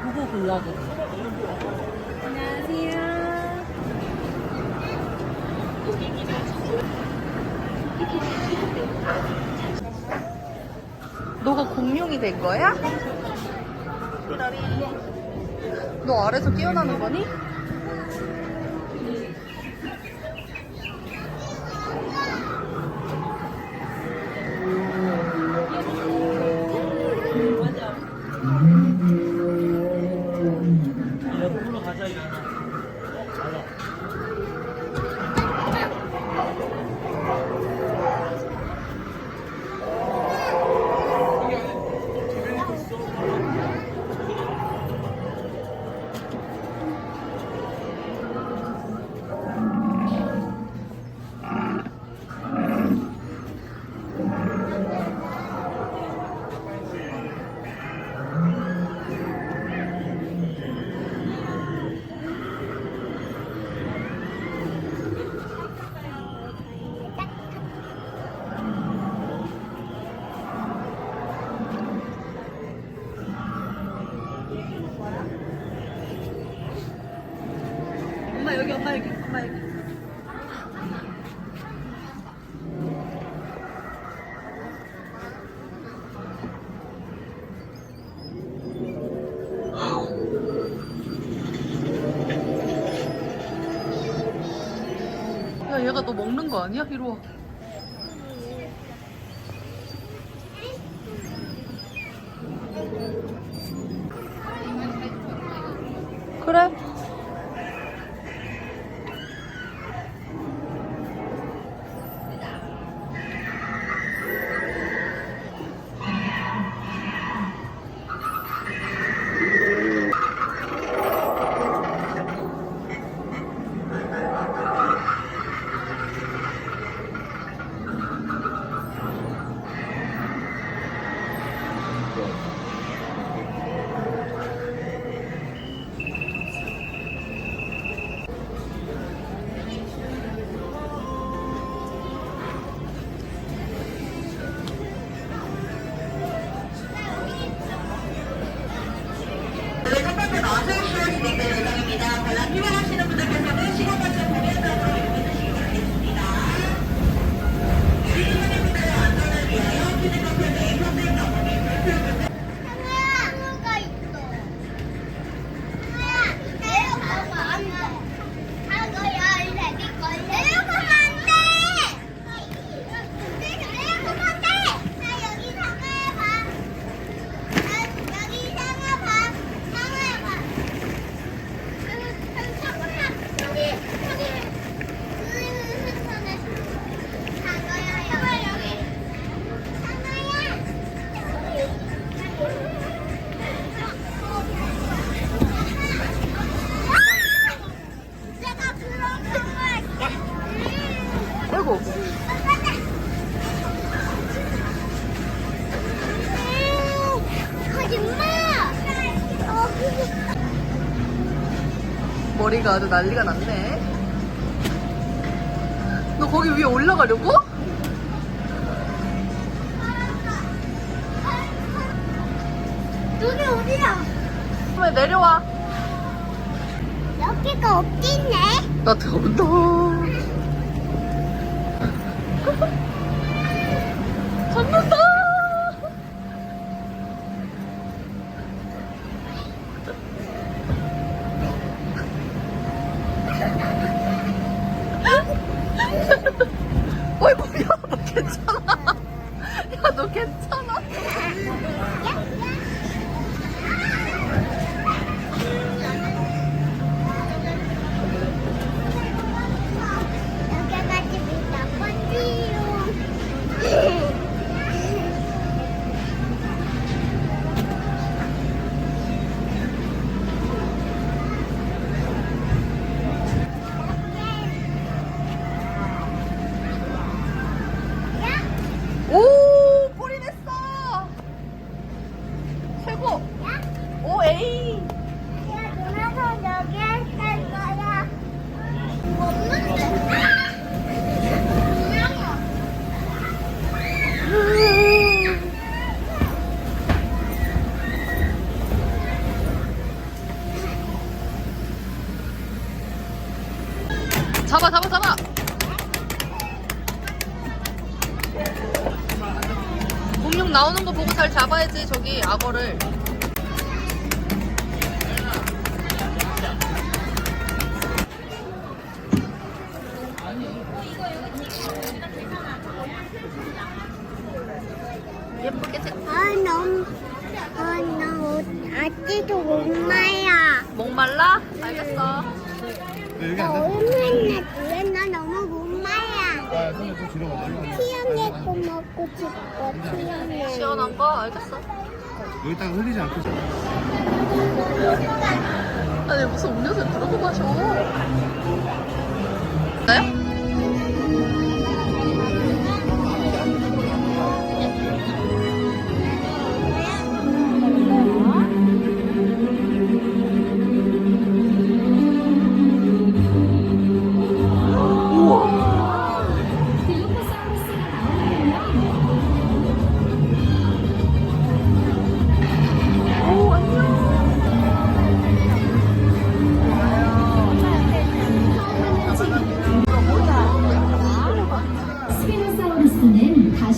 달라고. 안녕하세요. 너가 공룡이 된 거야? 너 아래서 뛰어나는 거니? 엄마 여기 엄마 여기 엄마 여기. 야 얘가 너 먹는 거 아니야? 이리 와. 그래 고 머리가 아주 난리가 났네 너 거기 위에 올라가려고? 눈이 어디야? 왜 내려와 여기가 없겠네. 나 잡는다 괜찮아 잡아 잡아 잡아 공룡 나오는 거 보고 잘 잡아야지 저기 악어를 예쁘게 색 아, 너무, 아, 나 아직도 목마야. 목말라? 알겠어. 네, 여기 나 앉아. 얼마나 그래 나 너무. 아, 좀 뒤로 가봐. 티양의 거 먹고 싶어 티양의. 시원한 거? 알겠어. 여기다가 흘리지 않고. 아니 무슨 음료수를 들어서 마셔. 나요?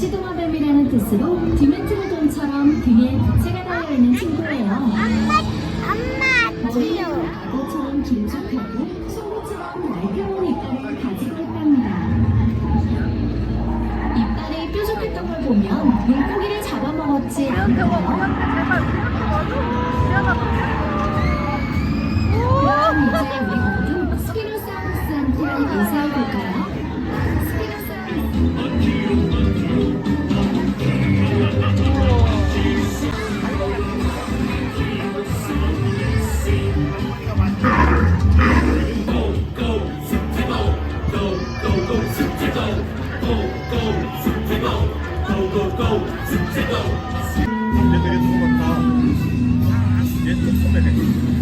시도마뱀이라는 뜻으로 디메트로 근데 되게 좋은 것 같다. 얘 조그매.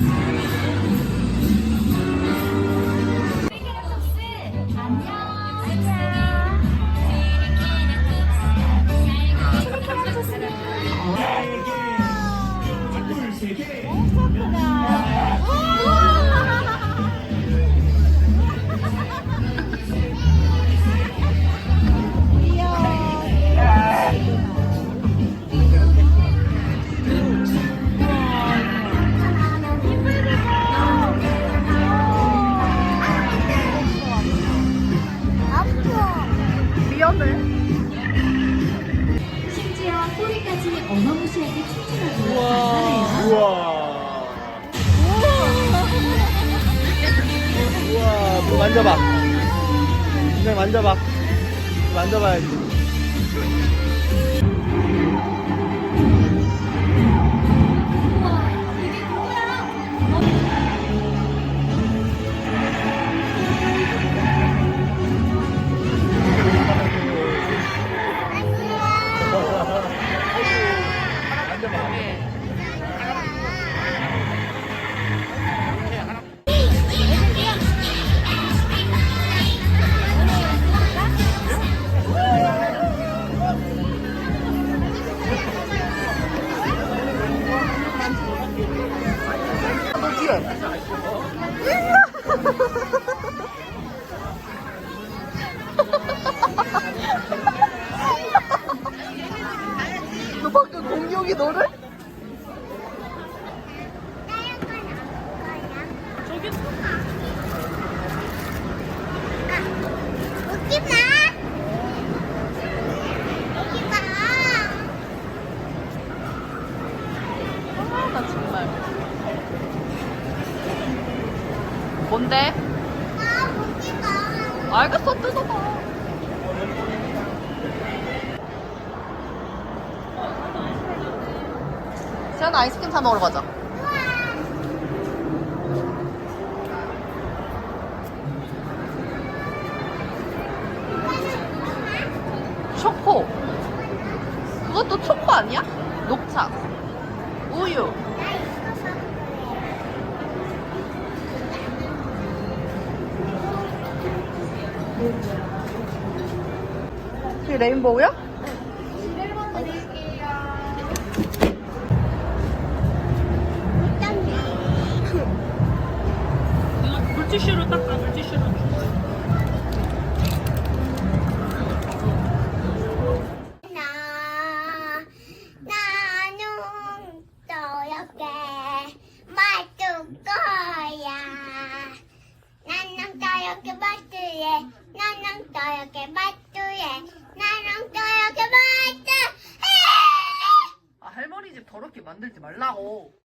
만져봐. 만져봐야지. Ha ha ha! 세연아 아이스크림 사 먹으러 가자. 초코. 그것도 초코 아니야? 녹차. 우유. 그게 레인보우야? 물티슈로 닦아,